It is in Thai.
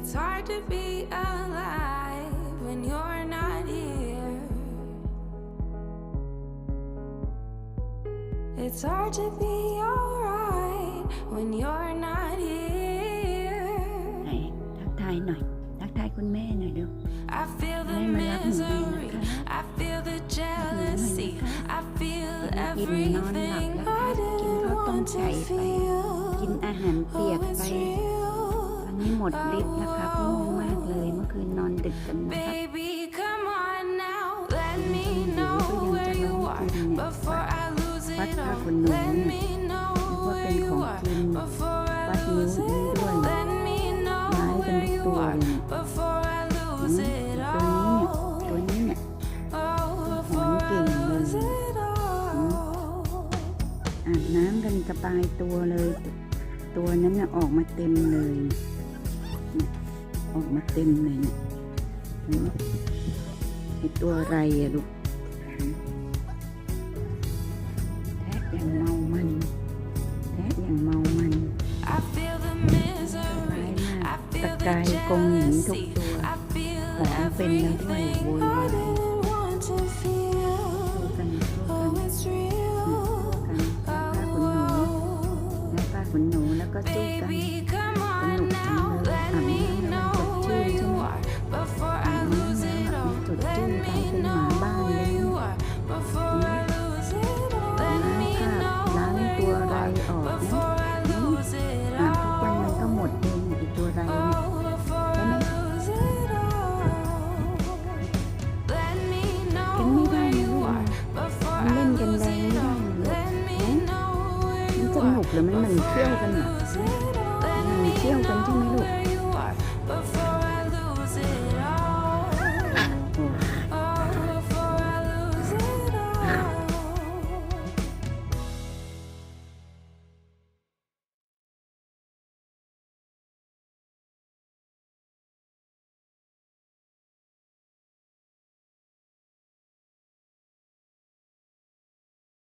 It's hard to be alive when you're not here. It's hard to be alright when you're not here. ไหนทักทายหน่อยทักทายคุณแม่หน่อยดู I feel the May malapit misery. din ka. I feel the jealousy. I feel กินนอนหลับ everything แล้ว I ค่ะกิน didn't ข้าวต้ม want ไก่ to ไป feel. กินอาหารเปียก Oh, ไป it's real. ตอนนี้หมดฤทธิ์นะครับง่วงมากเลยเมื่อคืนนอนดึกกันนะครับ Baby, come on now. Let me Mm, know hindi ko where yan you tanong are din eh. before I lose Ba't it ka all. kuno Let niya? me know Huwag where kang you are kongkin. before I Ba't lose yun it doon? all. Let me know Mahal ka where you doktor are eh. before I lose Hmm? it Ito all. ตัวนี้เนี่ย Oh, before I king lose rồi. it all. อาบน้ำกันสบายตัวเลย ตัวนั้นน่ะออกมาเต็มเลยเนี่ย ออกมาเต็มเลยเนี่ยเห็นไหมไอตัวอะไรอะลูกแทะอย่างเมามันแทะอย่างเมามัน I feel the ร้ายมากตะกายกองหญิงทุกตัว I feel ของเป็นแล้วด้วยโวยวายกันสู้ Oh, กัน it's สู้ real. กันและผ้าขนหนูและผ้าขนหนูแล้วก็สู้กัน ที่มีการเป็นหมาบ้านเลี้ยงน้ำขาล้างตัวไรออกนะอาทุกวันมันก็หมดเองอตัวไรนี่ใช่ไหมกันไม่ได้เลยมันเล่นกันแรงไม่ได้เลยมันสนุกหรือมันมันเที่ยวกันอะมันเที่ยวกันใช่ไหมลูก